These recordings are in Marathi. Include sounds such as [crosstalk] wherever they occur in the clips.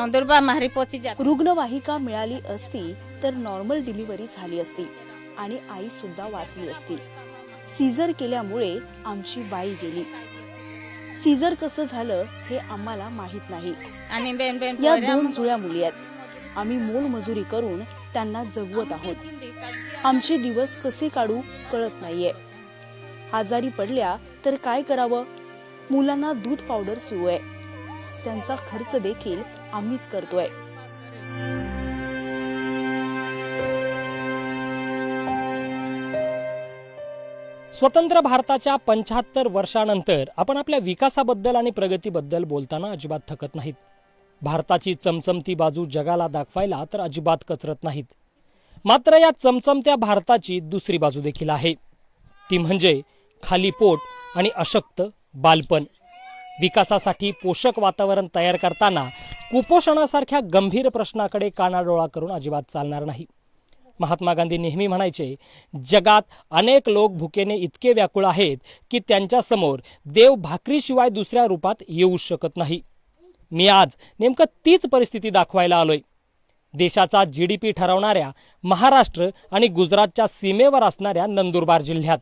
नंदुरबार पोची जात. रुग्णवाहिका मिळाली असती तर नॉर्मल डिलिव्हरी झाली असती आणि आई सुद्धा वाचली असती. सीझर केल्यामुळे आमची बाई गेली. सीझर कसं झालं हे आम्हाला माहीत नाही. आणि बेन बेन या दोन जुळ्या मुली आहेत. आम्ही मोलमजुरी करून त्यांना जगवत आहोत. आमचे दिवस कसे काढू कळत नाहीये. आजारी पडल्या तर काय करावं? मुलांना दूध पावडर सुरू आहे. त्यांचा खर्च देखील आम्हीच करतोय. स्वतंत्र भारताच्या पंच्याहत्तर वर्षानंतर आपण आपल्या विकासाबद्दल आणि प्रगतीबद्दल बोलताना अजिबात थकत नाहीत. भारताची चमचमती बाजू जगाला दाखवायला तर अजिबात कचरत नाहीत. मात्र या चमचमत्या भारताची दुसरी बाजू देखील आहे. ती म्हणजे खाली पोट आणि अशक्त बालपण. विकासासाठी पोषक वातावरण तयार करताना कुपोषणासारख्या गंभीर प्रश्नाकडे कानाडोळा करून अजिबात चालणार नाही. महात्मा गांधी नेहमी म्हणायचे जगात अनेक लोक भुकेने इतके व्याकुळ आहेत की त्यांच्यासमोर देव भाकरीशिवाय दुसऱ्या रूपात येऊ शकत नाही. मी आज नेमकं तीच परिस्थिती दाखवायला आलोय. देशाचा जी डी पी ठरवणाऱ्या महाराष्ट्र आणि गुजरातच्या सीमेवर असणाऱ्या नंदुरबार जिल्ह्यात.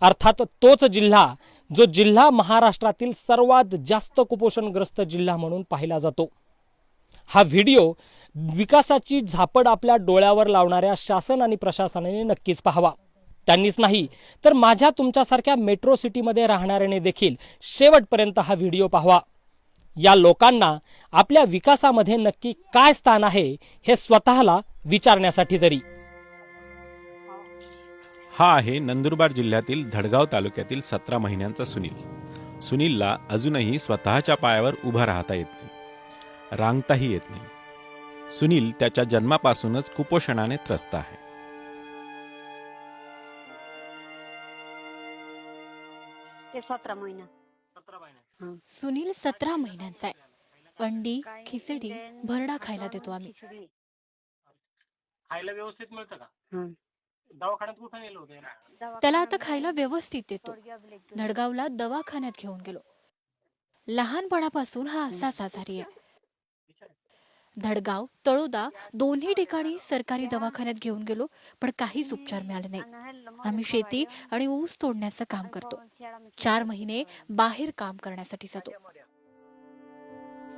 अर्थात तोच जिल्हा जो जिल्हा महाराष्ट्रातील सर्वात जास्त कुपोषणग्रस्त जिल्हा म्हणून पाहिला जातो. हा व्हिडिओ विकासाची झापड आपल्या डोळ्यावर लावणाऱ्या शासन आणि प्रशासनाने नक्कीच पाहावा. त्यांनीच नाही तर माझ्या तुमच्यासारख्या मेट्रो सिटीमध्ये राहणाऱ्याने देखील शेवटपर्यंत हा व्हिडिओ पाहावा. या लोकांना आपल्या विकासामध्ये नक्की काय स्थान आहे हे स्वतःला विचारण्यासाठी तरी. हा आहे नंदुरबार जिल्ह्यातील धडगाव तालुक्यातील सतरा महिन्यांचा सुनील. सुनीलला अजूनही स्वतःच्या पायावर उभं राहता येत नाही. रांगताही येत नाही. सुनील त्याच्या जन्मापासूनच कुपोषणाने त्रस्त आहे. ते सतरा महिना. सुनील सतरा महिन्यांचा आहे. अंडी खिचडी भरडा खायला देतो आम्ही. खायला व्यवस्थित मिळतं का? हं. दवाखान्यात कुठं नेलं होतं त्याला आता खायला व्यवस्थित देतो. घेऊन. धडगावला दवाखान्यात घेऊन गेलो. लहानपणापासून हा असाच आजारी आहे. धडगाव तळोदा दोन्ही ठिकाणी सरकारी दवाखान्यात घेऊन गेलो पण काहीच उपचार मिळाले नाही. आम्ही शेती आणि ऊस तोडण्याचं काम करतो. चार महिने बाहेर काम करण्यासाठी जातो.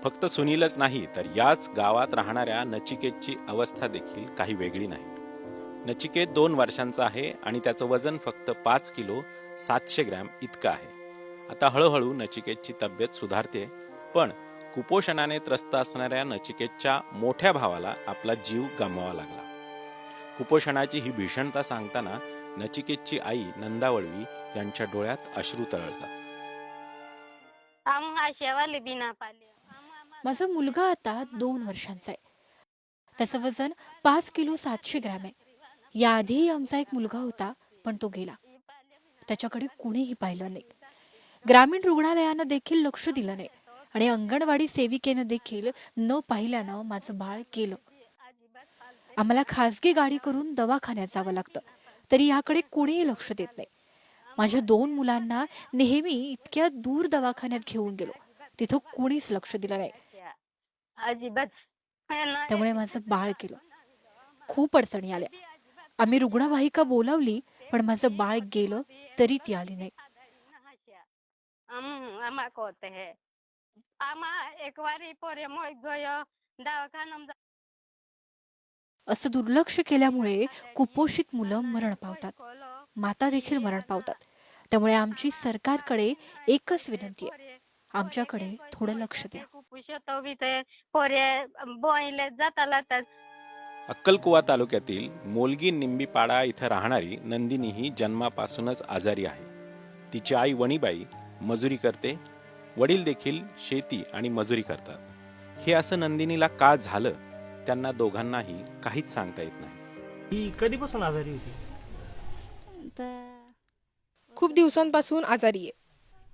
फक्त सुनीलच नाही तर याच गावात राहणाऱ्या नचिकेतची अवस्था देखील काही वेगळी नाही. नचिकेत दोन वर्षांचा आहे आणि त्याचं वजन फक्त पाच किलो सातशे ग्रॅम इतकं आहे. आता हळूहळू नचिकेतची तब्येत सुधारते पण कुपोषणाने त्रस्त असणाऱ्या नचिकेतच्या मोठ्या भावाला आपला जीव गमवावा लागला. कुपोषणाची ही भीषणता सांगताना नचिकेतची आई नंदावळवी यांच्या डोळ्यात अश्रू तळतात. माझा मुलगा आता दोन वर्षांचा आहे. त्याचं वजन पाच किलो सातशे ग्रॅम आहे. याआधीही आमचा एक मुलगा होता पण तो गेला. त्याच्याकडे कुणीही पाहिलं नाही. ग्रामीण रुग्णालयानं देखील लक्ष दिलं नाही आणि अंगणवाडी सेविकेनं देखील न पाहिल्यानं माझं बाळ केलं आम्हाला खासगी गाडी करून दवाखान्यात जावं लागतं तरी याकडे कोणीही लक्ष देत नाही. माझ्या दोन मुलांना नेहमी इतक्या दूर दवाखान्यात घेऊन गेलो तिथं कोणीच लक्ष दिलं नाही. त्यामुळे माझं बाळ केलं खूप अडचणी आल्या. आम्ही रुग्णवाहिका बोलावली पण माझं बाळ गेलं तरी ती आली नाही. असं दुर्लक्ष केल्यामुळे कुपोषित मुलं मरण पावतात. माता देखील मरण पावतात. त्यामुळे आमची सरकारकडे एकच विनंती आहे. आमच्याकडे थोडं लक्ष द्या. कुपोषित बी ते अक्कलकुवा तालुक्यातील मोलगी निंबीपाडा इथं राहणारी नंदिनी ही जन्मापासूनच आजारी आहे. तिची आई वणीबाई मजुरी करते वडील देखील शेती आणि मजुरी करतात. हे असं नंदिनीला का झालं त्यांना दोघांनाही काहीच सांगता येत नाही. ही कधीपासून आजारी होती? खूप दिवसांपासून आजारी आहे.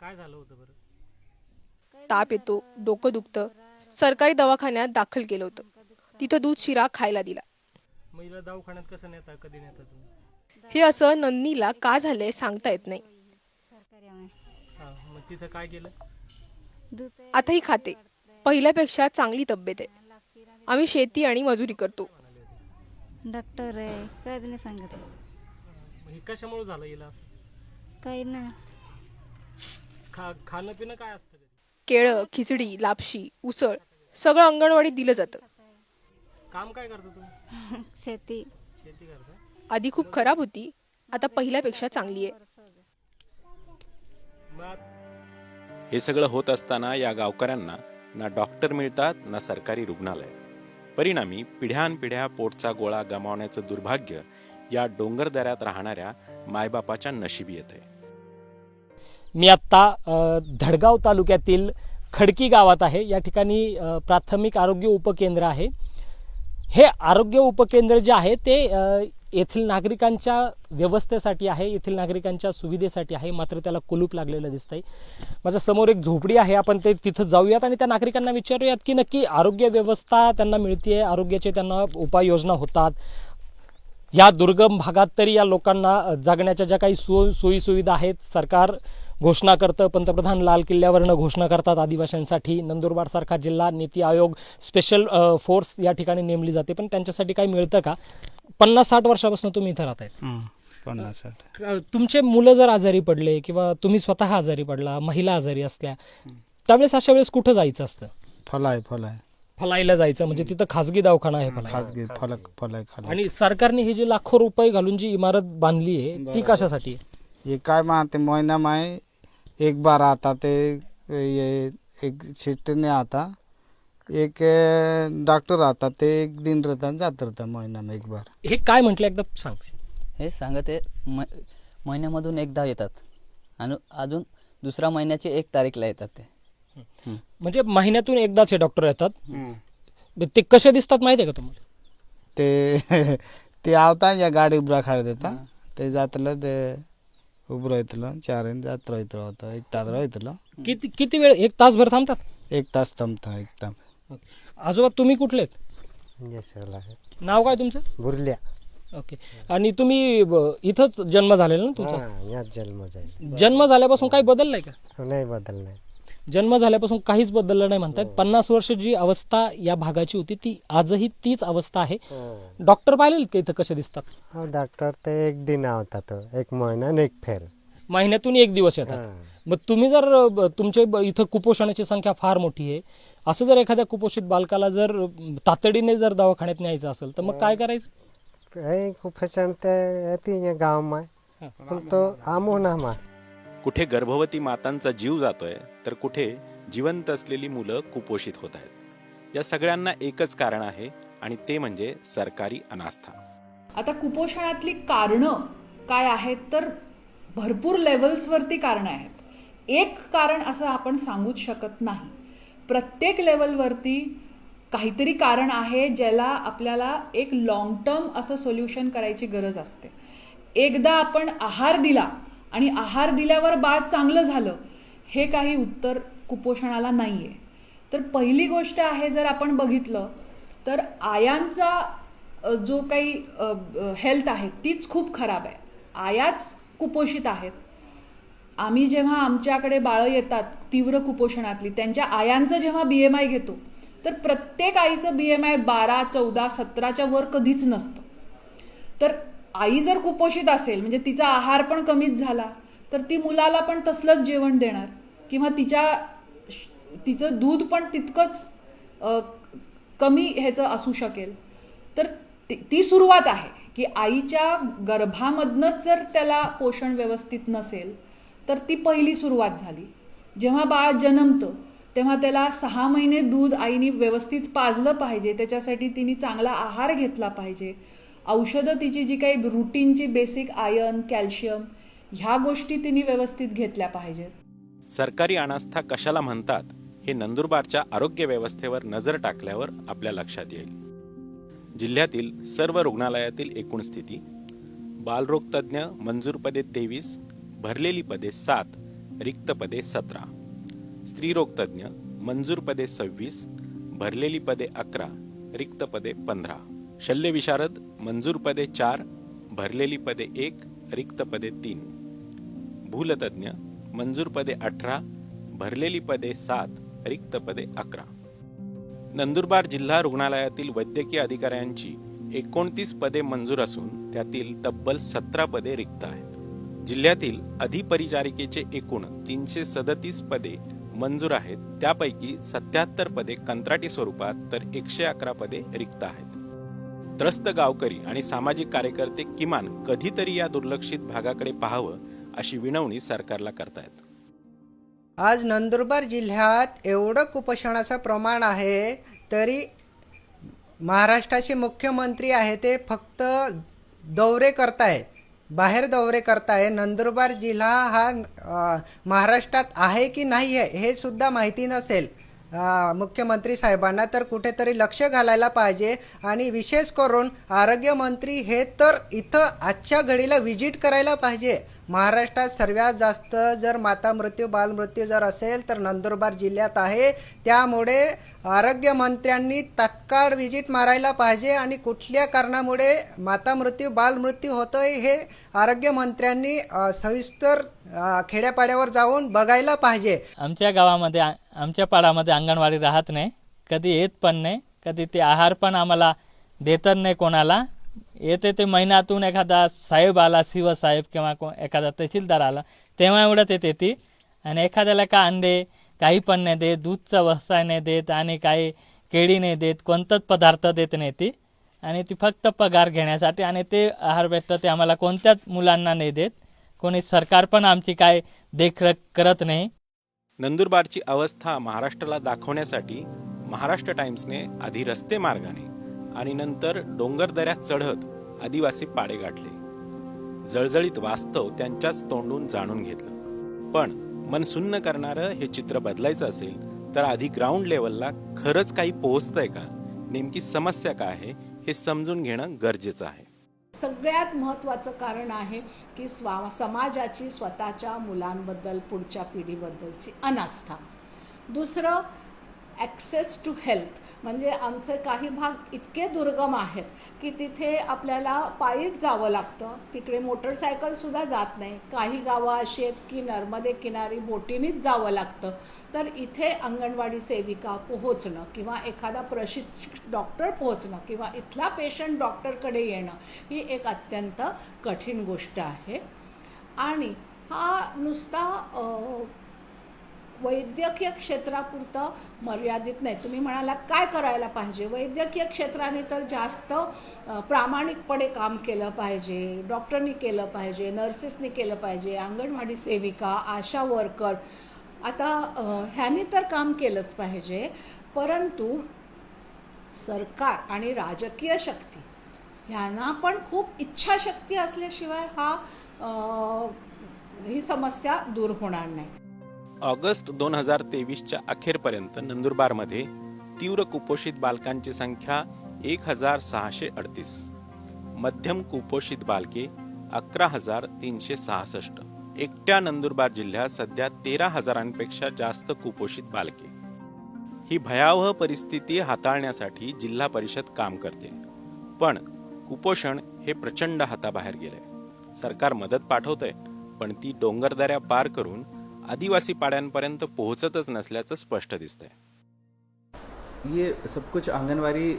काय झालं होतं बरं? ताप येतो डोकं दुखतं. सरकारी दवाखान्यात दाखल केलं होतं. तिथं दूध शिरा खायला दिला. मग हिला दवाखान्यात कसं नेता कधी नेता तुम्ही? हे असं नंदनीला का झालंय सांगता येत नाही. हा मग तिथं काय केलं? आताही खाते. पहिल्यापेक्षा चांगली तब्येत आहे. आम्ही शेती आणि मजुरी करतो. डॉक्टर आहे नाही हे कशामुळे झालं हिला? काही ना. खा खाणं पिणं काय असतं? केळं खिचडी लापशी उसळ सगळं अंगणवाडीत दिलं जातं. काम काय करता तुम्ही? [laughs] शेती. शेती करता? आधी खूप खराब होती आता पहिल्यापेक्षा चांगली आहे. हे सगळं होत असताना या गावकऱ्यांना ना डॉक्टर मिळतात ना सरकारी रुग्णालय. परिणामी पिढ्यानपिढ्या पोटचा गोळा गमावण्याचं दुर्भाग्य या डोंगर दऱ्यात राहणाऱ्या मायबापाच्या नशिबी येते मी आत्ता अ, धडगाव तालुक्यातील खडकी गावात आहे. या ठिकाणी अ, प्राथमिक आरोग्य उपकेंद्र आहे. हे आरोग्य उपकेंद्र जे आहे ते येथील नागरिकांच्या व्यवस्थेसाठी आहे येथील नागरिकांच्या सुविधेसाठी आहे मात्र त्याला कुलूप लागलेलं दिसतंय. माझ्यासमोर एक झोपडी आहे आपण ते तिथं जाऊयात आणि त्या नागरिकांना विचारूयात की नक्की आरोग्य व्यवस्था त्यांना मिळते आरोग्याचे त्यांना उपाययोजना होतात. या दुर्गम भागात तरी या लोकांना जगण्याच्या ज्या काही सो सोयी सुविधा आहेत सरकार घोषणा करतं. पंतप्रधान लाल किल्ल्यावरनं घोषणा करतात आदिवासींसाठी. नंदुरबारसारखा जिल्हा नीती आयोग स्पेशल फोर्स या ठिकाणी नेमली जाते. पण त्यांच्यासाठी काही मिळतं का? पन्नास साठ वर्षापासून तुम्ही इथं राहत हं, पन्नास साठ. आहेत तुमचे मुलं जर आजारी पडले किंवा तुम्ही स्वतः आजारी पडला महिला आजारी असल्या त्यावेळेस अशा वेळेस कुठं जायचं असतं? फलाय फलाय. फलाईला जायचं म्हणजे तिथं खाजगी दवाखाना आहे खाजगी फलक फलाय खाला आणि सरकारने ही जी लाखो रुपये घालून जी इमारत बांधली आहे ती कशासाठी ये काय मानते महीना में एक बार आता ते ये एक सिस्टर ने आता. एक डॉक्टर आता ते एक दिन रहता जात रहता महीना में एक बार. हे काय म्हटलं एकदा सांग. हे सांगत आहे म महिन्यामधून एकदा येतात. आणि अजून दुसऱ्या महिन्याची एक तारीखला येतात ते. म्हणजे महिन्यातून एकदाच हे डॉक्टर येतात. ते कसे दिसतात माहिती आहे का तुम्हाला? ते [laughs] ते आवता या गाडी उभरा खाड देता. ते जातलं ते उभं राहतलं चार जात राहतलं होतं एक तास राहतलं. किती किती वेळ एक तासभर थांबतात? एक तास थांबता एकदम आजोबा तुम्ही कुठले आहेत? नाव काय तुमचं? बुरल्या. ओके. आणि तुम्ही ब- इथंच जन्म झालेला ना तुमचा? हा याच जन्म जाईल जन्म झाल्यापासून काही बदललाय का? नाही बदलणार जन्म झाल्यापासून काहीच बदललं नाही म्हणतात. पन्नास वर्ष जी अवस्था या भागाची होती ती आजही तीच अवस्था आहे. डॉक्टर पाहिलेल का इथं कसे दिसतात? हो डॉक्टर ते एक दिन आवतात एक महिना आणि एक फेर. महिन्यातून एक दिवस येतात. हा. मग तुम्ही जर तुमच्या इथं कुपोषणाची संख्या फार मोठी आहे असं जर एखाद्या कुपोषित बालकाला जर तातडीने जर दवाखान्यात न्यायचं असेल तर मग काय करायचं? हे कुफेशन ते गाव माय तो आमो ना मा कुठे गर्भवती मातांचा जीव जातोय तर कुठे जिवंत असलेली मुलं कुपोषित होत आहेत. या सगळ्यांना एकच कारण आहे आणि ते म्हणजे सरकारी अनास्था. आता कुपोषणातली कारणं काय आहेत तर भरपूर लेवल्सवरती कारणं आहेत. एक कारण असं आपण सांगूच शकत नाही. प्रत्येक लेवलवरती काहीतरी कारण आहे ज्याला आपल्याला एक लॉंग टर्म असं सोल्युशन करायची गरज असते. एकदा आपण आहार दिला आणि आहार दिल्यावर बाळ चांगलं झालं हे काही उत्तर कुपोषणाला नाही आहे तर पहिली गोष्ट आहे जर आपण बघितलं तर आयांचा जो काही हेल्थ आहे तीच खूप खराब आहे. आयाच कुपोषित आहेत. आम्ही जेव्हा आमच्याकडे बाळं येतात तीव्र कुपोषणातली त्यांच्या आयांचं जेव्हा बी एम आय घेतो तर प्रत्येक आईचं बी एम आय बारा चौदा सतराच्या वर कधीच नसतं. तर आई जर कुपोषित असेल म्हणजे तिचा आहार पण कमीच झाला तर ती मुलाला पण तसलंच जेवण देणार. किंवा तिच्या तिचं दूध पण तितकंच कमी ह्याचं असू शकेल. तर ती- ती सुरुवात आहे की आईच्या गर्भामधनंच जर त्याला पोषण व्यवस्थित नसेल तर ती पहिली सुरुवात झाली. जेव्हा बाळ जन्मतं तेव्हा त्याला सहा महिने दूध आईने व्यवस्थित पाजलं पाहिजे त्याच्यासाठी तिने चांगला आहार घेतला पाहिजे. औषधं तिची जी काही रुटीनची बेसिक आयर्न कॅल्शियम ह्या गोष्टी तिने व्यवस्थित घेतल्या पाहिजेत. सरकारी अनास्था कशाला म्हणतात हे नंदुरबारच्या आरोग्य व्यवस्थेवर नजर टाकल्यावर आपल्या लक्षात येईल. जिल्ह्यातील सर्व रुग्णालयातील एकूण स्थिती बालरोग तज्ज्ञ मंजूर पदे तेवीस भरलेली पदे सात रिक्त पदे सतरा. स्त्रीरोगतज्ञ मंजूर पदे सव्वीस भरलेली पदे अकरा रिक्त पदे पंधरा. शल्यविशारद मंजूर पदे चार भरलेली पदे एक रिक्त पदे तीन. भूलतज्ञ मंजूर पदे अठरा भरलेली पदे सात रिक्त पदे अकरा. नंदुरबार जिल्हा रुग्णालयातील वैद्यकीय अधिकाऱ्यांची एकोणतीस पदे मंजूर असून त्यातील तब्बल सतरा पदे रिक्त आहेत. जिल्ह्यातील अधिपरिचारिकेचे एकूण तीनशे सदतीस पदे मंजूर आहेत. त्यापैकी सत्याहत्तर पदे कंत्राटी स्वरूपात तर एकशे अकरा पदे रिक्त आहेत. त्रस्त गावकरी आणि सामाजिक कार्यकर्ते किमान कधीतरी या दुर्लक्षित भागाकडे पाहावं अशी विनवणी सरकारला करतायत. आज नंदुरबार जिल्ह्यात एवढं कुपोषणाचं प्रमाण आहे तरी महाराष्ट्राचे मुख्यमंत्री आहे ते फक्त दौरे करतायत. बाहेर दौरे करताय नंदुरबार जिल्हा हा महाराष्ट्रात आहे की नाही आहे हे सुद्धा माहिती नसेल मुख्यमंत्री साहेबांना. तर कुठेतरी लक्ष घालायला पाहिजे आणि विशेष करून आरोग्यमंत्री हे तर इथं आजच्या घडीला व्हिजिट करायला पाहिजे. महाराष्ट्रात सर्वात जास्त जर माता मृत्यू बालमृत्यू जर असेल तर नंदुरबार जिल्ह्यात आहे. त्यामुळे आरोग्यमंत्र्यांनी तात्काळ व्हिजिट मारायला पाहिजे आणि कुठल्या कारणामुळे माता मृत्यू बालमृत्यू होतोय हे आरोग्यमंत्र्यांनी सविस्तर खेड्यापाड्यावर जाऊन बघायला पाहिजे. आमच्या गावामध्ये आ- आमच्या पाडामध्ये अंगणवाडी राहत नाही. कधी येत पण नाही कधी ते आहार पण आम्हाला देतच नाही कोणाला. येते ते महिन्यातून एखादा साहेब आला शिव साहेब किंवा को- एखादा तहसीलदार आला तेव्हा एवढंच येते ती. आणि एखाद्याला का अंडे काही पण नाही देत दूधचा व्यवसाय नाही देत आणि काही केळी नाही देत कोणताच पदार्थ देत नाही ती. आणि ती फक्त पगार घेण्यासाठी आणि ते आहार भेटतं ते आम्हाला कोणत्याच मुलांना नाही देत. कोणी सरकार पण आमची काय देखरेख करत नाही. नंदुरबारची अवस्था महाराष्ट्राला दाखवण्यासाठी महाराष्ट्र टाइम्सने आधी रस्ते मार्गाने आणि नंतर डोंगर दऱ्यात चढत आदिवासी पाडे गाठले. जळजळीत वास्तव त्यांच्याच तोंडून जाणून घेतलं. पण मन सुन्न करणारं हे चित्र बदलायचं असेल तर आधी ग्राउंड लेवलला खरंच काही पोहोचतंय का? नेमकी समस्या काय आहे हे समजून घेणं गरजेचं आहे. सगळ्यात महत्त्वाचं कारण आहे की स्वा समाजाची स्वतःच्या मुलांबद्दल पुढच्या पिढीबद्दलची अनास्था. दुसरं ॲक्सेस टू हेल्थ म्हणजे आमचे काही भाग इतके दुर्गम आहेत की तिथे आपल्याला पायीच जावं लागतं. तिकडे मोटरसायकलसुद्धा जात नाही. काही गावं अशी आहेत की नर्मदे किनारी बोटीनेच जावं लागतं. तर इथे अंगणवाडी सेविका पोहोचणं किंवा एखादा प्रशिक्षित डॉक्टर पोहोचणं किंवा इथला पेशंट डॉक्टरकडे येणं ही एक अत्यंत कठीण गोष्ट आहे. आणि हा नुसता वैद्यकीय क्षेत्रापुरतं मर्यादित नाही. तुम्ही म्हणालात काय करायला पाहिजे? वैद्यकीय क्षेत्राने तर जास्त प्रामाणिकपणे काम केलं पाहिजे. डॉक्टरनी केलं पाहिजे नर्सेसनी केलं पाहिजे अंगणवाडी सेविका आशा वर्कर. आता ह्याने ह्यांनी तर काम केलंच पाहिजे परंतु सरकार आणि राजकीय शक्ती ह्यांना पण खूप इच्छाशक्ती असल्याशिवाय हा ही समस्या दूर होणार नाही. ऑगस्ट दोन हजार तेवीसच्या अखेरपर्यंत नंदुरबारमध्ये तीव्र कुपोषित बालकांची संख्या एक हजार सहाशे अडतीस. मध्यम कुपोषित बालके अकरा हजार तीनशे सहासष्ट. एकट्या नंदुरबार जिल्ह्यात सध्या तेरा हजारांपेक्षा जास्त कुपोषित बालके. ही भयावह परिस्थिती हाताळण्यासाठी जिल्हा परिषद काम करते. पण कुपोषण हे प्रचंड हाताबाहेर गेलंय. सरकार मदत पाठवतंय पण ती डोंगरदऱ्या पार करून आदिवासी पाड्यांपर्यंत पोहोचतच नसल्याचं स्पष्ट दिसतंय. ये सब कुछ आंगनवाड़ी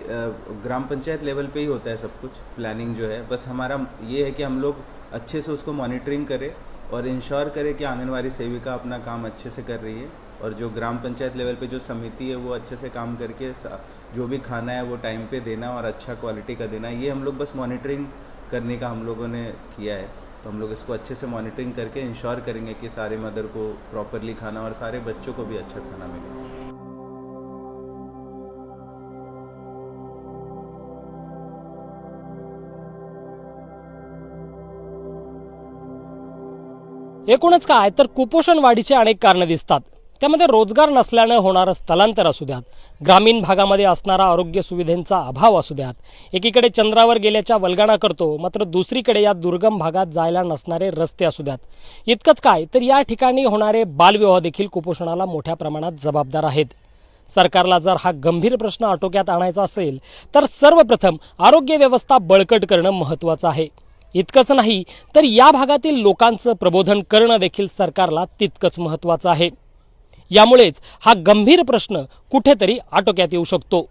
ग्राम पंचायत लेवल पे ही होता है सब कुछ प्लानिंग जो है। बस हमारा ये है कि हम लोग अच्छे से उसको मॉनिटरिंग करें और इंश्योर करें कि आंगनवाड़ी सेविका अपना काम अच्छे से कर रही है और जो ग्राम पंचायत लेवल पे जो समिति है वो अच्छे से काम करके जो भी खाना है वो टाइम पे देना और अच्छा क्वालिटी का देना, ये हम लोग बस मॉनिटरिंग करने का हम लोगों ने किया है। तो हम लोग इसको अच्छे से मॉनिटरिंग करके इंश्योर करेंगे कि सारे मदर को प्रॉपरली खाना और सारे बच्चों को भी अच्छा खाना मिले। एकूणच काय तर कुपोषण वाढीचे अनेक कारणं दिसतात. त्यामध्ये रोजगार नसल्यानं होणारं स्थलांतर असू द्यात. ग्रामीण भागामध्ये असणारा आरोग्य सुविधेंचा अभाव असू द्यात. एकीकडे चंद्रावर गेल्याच्या वलगाणा करतो मात्र दुसरीकडे या दुर्गम भागात जायला नसणारे रस्ते असू द्यात. इतकंच काय तर या ठिकाणी होणारे बालविवाह देखील कुपोषणाला मोठ्या प्रमाणात जबाबदार आहेत. सरकारला जर हा गंभीर प्रश्न आटोक्यात आणायचा असेल तर सर्वप्रथम आरोग्य व्यवस्था बळकट करणं महत्त्वाचं आहे. इतकंच नाही तर या भागातील लोकांचं प्रबोधन करणं देखील सरकारला तितकंच महत्त्वाचं आहे. यामुळेच हा गंभीर प्रश्न कुठेतरी आटोक्यात येऊ शकतो.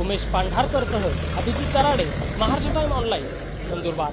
उमेश पांढारकरसह अभिजित कराडे महाराष्ट्र टाइम ऑनलाईन नंदुरबार.